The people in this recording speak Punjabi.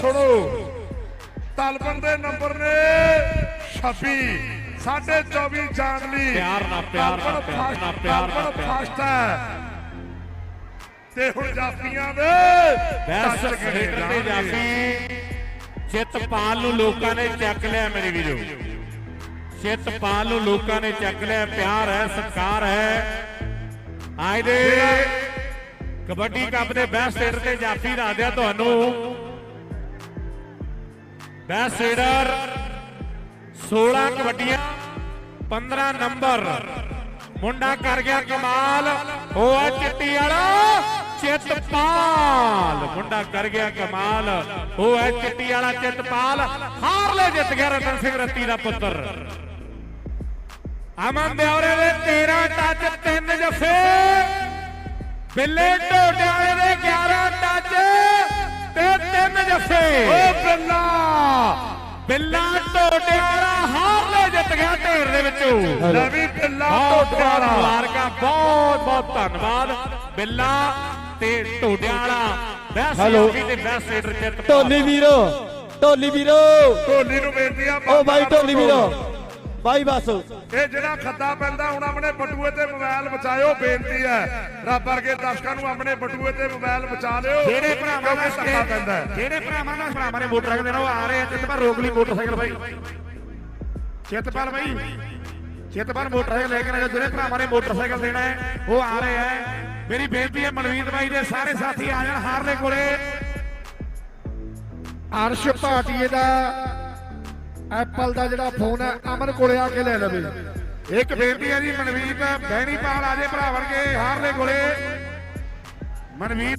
ਸੁਣੋ। ਤਲਬਨ ਦੇ ਨੰਬਰ ਨੇ 26 24 ਜਾਨਵੀ ਪਿਆਰ ਨਾਲ, ਪਿਆਰ ਨਾਲ, ਪਿਆਰ ਨਾਲ, ਪਿਆਰ ਨਾਲ, ਪਿਆਰ ਫਸਟ ਹੈ। ਤੇ ਹੁਣ ਜਾਫੀਆਂ ਦੇ ਬੈਸ ਨੂੰ ਲੋਕਾਂ ਨੇ ਚੱਕ ਲਿਆ ਮੇਰੇ ਵੀਰੋ। ਚਿੱਤਪਾਲ ਨੂੰ ਲੋਕਾਂ ਨੇ ਚੱਕ ਲਿਆ, ਪਿਆਰ ਹੈ, ਸਤਿਕਾਰ ਹੈ। ਅੱਜ ਦੇ ਕਬੱਡੀ ਕੱਪ ਦੇ ਬੈਸਟ ਰੇਡਰ ਤੇ ਜਾਫੀ ਰਾਧਿਆ ਤੁਹਾਨੂੰ। ਬੈਸਟ ਰੇਡਰ 16 ਕਬੱਡੀਆਂ 15 ਨੰਬਰ। ਮੁੰਡਾ ਕਰ ਗਿਆ ਕਮਾਲ ਉਹ ਆ ਚਿੱਟੀ ਵਾਲਾ ਚਿੱਤਪਾਲ ਮੁੰਡਾ ਕਰ ਗਿਆ ਕਮਾਲ ਉਹ ਹੈ ਚਿੱਟੀ ਵਾਲਾ ਚਿੱਤਪਾਲ ਹਾਰਲੇ ਜਿੱਤ ਗਿਆ ਰਤਨ ਸਿੰਘ ਰੱਤੀ ਦਾ ਪੁੱਤਰ। ਅਮਨ ਦਿਉਰੇ ਦੇ 13 ਟੱਚ ਤਿੰਨ ਜਫੇ ਬਿੱਲੇ ਢੋਡੇ ਵਾਲੇ ਦੇ 11 ਟੱਚ ਤੇ ਤਿੰਨ ਜਫੇ ਓ ਬੱਲਾ। ਬਿੱਲਾ ਢੋਡੇ ਵਾਲਾ ਹਾਰਲੇ ਜਿੱਤ ਗਿਆ ਢੇਰ ਦੇ ਵਿੱਚੋਂ। ਨਵੀਂ ਬੱਲਾ ਟੋਟਵਾਲਾ ਮੁਬਾਰਕਾਂ ਬਹੁਤ ਬਹੁਤ ਧੰਨਵਾਦ। ਬਿੱਲਾ ਤੇ ਢੋਡਿਆਂ ਵਾਲਾ। Best hello. ਯੋਗੀ ਤੇ ਬੈਸਟ ਰੇਡਰ ਜਿੱਤ ਢੋਲੀ ਵੀਰੋ ਢੋਲੀ ਵੀਰੋ। ਢੋਲੀ ਨੂੰ ਬੇਨਤੀ ਆ ਓ ਬਾਈ ਢੋਲੀ ਵੀਰੋ। ਬਾਈ ਬਸ। ਇਹ ਜਿਹੜਾ ਖੱਦਾ ਪੈਂਦਾ ਹੁਣ ਆਪਣੇ ਬਟੂਏ ਤੇ ਮੋਬਾਈਲ ਬਚਾਇਓ ਬੇਨਤੀ ਹੈ। ਰੱਬ ਵਰਗੇ ਦਰਸ਼ਕਾਂ ਨੂੰ ਆਪਣੇ ਬਟੂਏ ਤੇ ਮੋਬਾਈਲ ਬਚਾ ਲਿਓ ਜਿਹੜੇ ਭਰਾਵਾਂ ਦਾ ਕਿਉਂਕਿ ਧੱਕਾ ਪੈਂਦਾ ਹੈ। ਜਿਹੜੇ ਭਰਾਵਾਂ ਦਾ ਭਰਾਵਾਂ ਨੇ ਮੋਟਰਸਾਈਕਲ ਦੇਣਾ ਉਹ ਆ ਰਹੇ ਆ। ਚਿੱਤਪਾਲ ਰੋਕ ਲਈ ਮੋਟਰਸਾਈਕਲ ਬਾਈ। ਚਿੱਤਪਾਲ ਬਾਈ। ਚਿੱਤਪਾਲ ਮੋਟਰਸਾਈਕਲ ਲੈ ਕੇ ਨਾ ਜਿਹੜੇ ਭਰਾਵਾਂ ਨੇ ਮੋਟਰਸਾਈਕਲ ਦੇਣਾ ਹੈ ਉਹ ਆ ਰਹੇ ਆ। ਮੇਰੀ ਬੇਨਤੀ ਹੈ ਮਨਵੀਰ ਬਾਈ ਦੇ ਸਾਰੇ ਸਾਥੀ ਆ ਜਾਣ ਹਾਰਲੇ ਕੋਲੇ। ਅਰਸ਼ ਭਾਟੀਏ ਦਾ ਐਪਲ ਦਾ ਜਿਹੜਾ ਫੋਨ ਹੈ, ਅਮਨ ਕੋਲੇ ਆ ਕੇ ਲੈ ਲਵੇ। ਇੱਕ ਬੇਨਤੀ ਹੈ ਜੀ, ਮਨਵੀਰ ਬਹਿਣੀ ਪਾਲ ਆਜੇ ਭਰਾ ਵਰਗੇ ਹਾਰਲੇ ਕੋਲੇ। ਮਨਵੀਰ